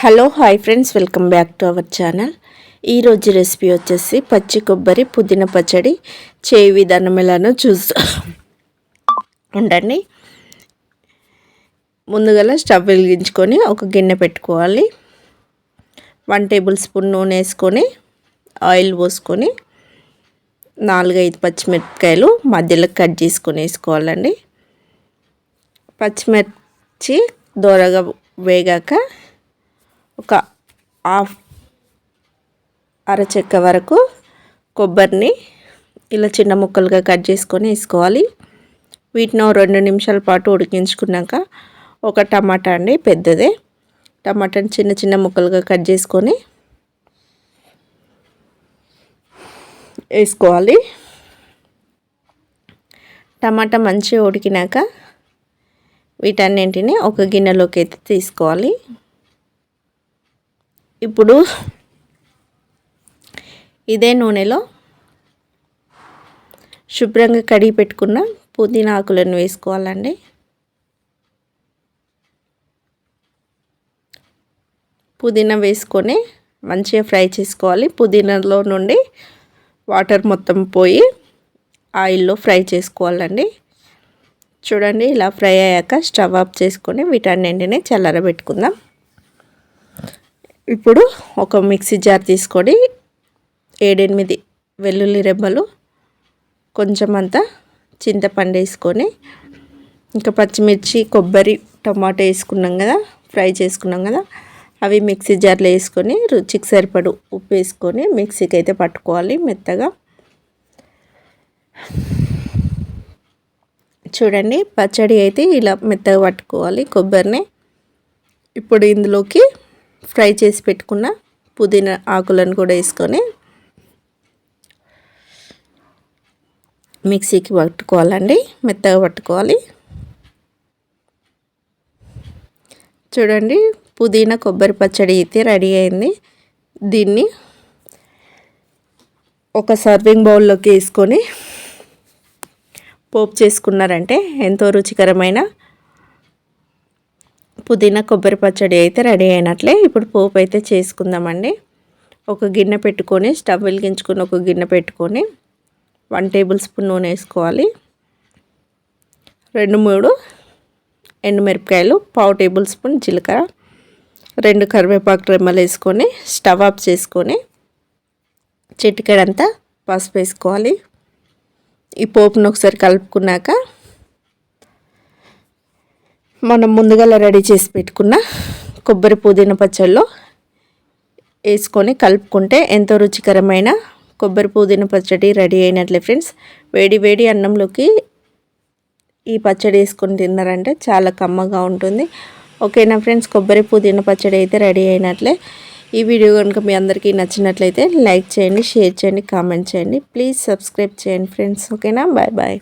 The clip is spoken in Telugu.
Hello hi friends welcome back to our channel. ఈరోజు రెసిపీ వచ్చేసి పచ్చి కొబ్బరి పుదీనా పచ్చడి. చేయ విధానం ఎలానో చూస్తూ ఉండండి. ముందుగా స్టవ్ వెలిగించుకొని ఒక గిన్నె పెట్టుకోవాలి. వన్ టేబుల్ స్పూన్ నూనె వేసుకొని ఆయిల్ పోసుకొని నాలుగైదు పచ్చిమిరపకాయలు మధ్యలో కట్ చేసుకొని వేసుకోవాలండి. పచ్చిమిర్చి దోరగా వేగాక ఒక హాఫ్ అరచెక్క వరకు కొబ్బరిని ఇలా చిన్న ముక్కలుగా కట్ చేసుకొని వేసుకోవాలి. వీటిని రెండు నిమిషాల పాటు ఉడికించుకున్నాక ఒక టమాటా అండి పెద్దదే. టమాటాని చిన్న చిన్న ముక్కలుగా కట్ చేసుకొని వేసుకోవాలి. టమాటా మంచిగా ఉడికినాక వీటన్నింటిని ఒక గిన్నెలోకి అయితే తీసుకోవాలి. ఇప్పుడు ఇదే నూనెలో శుభ్రంగా కడిగి పెట్టుకున్న పుదీనా ఆకులను వేసుకోవాలండి. పుదీనా వేసుకొని మంచిగా ఫ్రై చేసుకోవాలి. పుదీనాలో నుండి వాటర్ మొత్తం పోయి ఆయిల్లో ఫ్రై చేసుకోవాలండి. చూడండి ఇలా ఫ్రై అయ్యాక స్టవ్ ఆఫ్ చేసుకొని వీటన్నింటినీ చల్లరబెట్టుకుందాం. ఇప్పుడు ఒక మిక్సీ జార్ తీసుకొని ఏడెనిమిది వెల్లుల్లి రెబ్బలు కొంచెం అంతా చింతపండు వేసుకొని ఇంకా పచ్చిమిర్చి కొబ్బరి టమాటో వేసుకున్నాం కదా ఫ్రై చేసుకున్నాం కదా అవి మిక్సీ జార్లో వేసుకొని రుచికి సరిపడు ఉప్పు వేసుకొని మిక్సీకి అయితే పట్టుకోవాలి మెత్తగా. చూడండి పచ్చడి అయితే ఇలా మెత్తగా పట్టుకోవాలి కొబ్బరిని. ఇప్పుడు ఇందులోకి ఫ్రై చేసి పెట్టుకున్న పుదీనా ఆకులను కూడా వేసుకొని మిక్సీకి పట్టుకోవాలండి మెత్తగా పట్టుకోవాలి. చూడండి పుదీనా కొబ్బరి పచ్చడి అయితే రెడీ అయింది. దీన్ని ఒక సర్వింగ్ బౌల్లోకి వేసుకొని పోపు చేసుకున్నారంటే ఎంతో రుచికరమైన పుదీనా కొబ్బరి పచ్చడి అయితే రెడీ అయినట్లే. ఇప్పుడు పోపు అయితే చేసుకుందామండి. ఒక గిన్నె పెట్టుకొని స్టవ్ వెలిగించుకొని ఒక గిన్నె పెట్టుకొని వన్ టేబుల్ స్పూన్ నూనె వేసుకోవాలి. రెండు మూడు ఎండుమిరపకాయలు పావు టేబుల్ స్పూన్ జీలకర్ర రెండు కరివేపాకు రెమ్మలు వేసుకొని స్టవ్ ఆఫ్ చేసుకొని చిటికెడంతా పసుపు వేసుకోవాలి. ఈ పోపును ఒకసారి కలుపుకున్నాక మనం ముందుగా రెడీ చేసి పెట్టుకున్న కొబ్బరి పుదీనా పచ్చడిలో వేసుకొని కలుపుకుంటే ఎంతో రుచికరమైన కొబ్బరి పుదీనా పచ్చడి రెడీ అయినట్లే ఫ్రెండ్స్. వేడి వేడి అన్నంలోకి ఈ పచ్చడి వేసుకొని తిన్నారంటే చాలా కమ్మగా ఉంటుంది. ఓకేనా ఫ్రెండ్స్? కొబ్బరి పుదీనా పచ్చడి అయితే రెడీ అయినట్లే. ఈ వీడియో కనుక మీ అందరికీ నచ్చినట్లయితే లైక్ చేయండి షేర్ చేయండి కామెంట్ చేయండి. ప్లీజ్ సబ్స్క్రైబ్ చేయండి ఫ్రెండ్స్. ఓకేనా? Bye bye.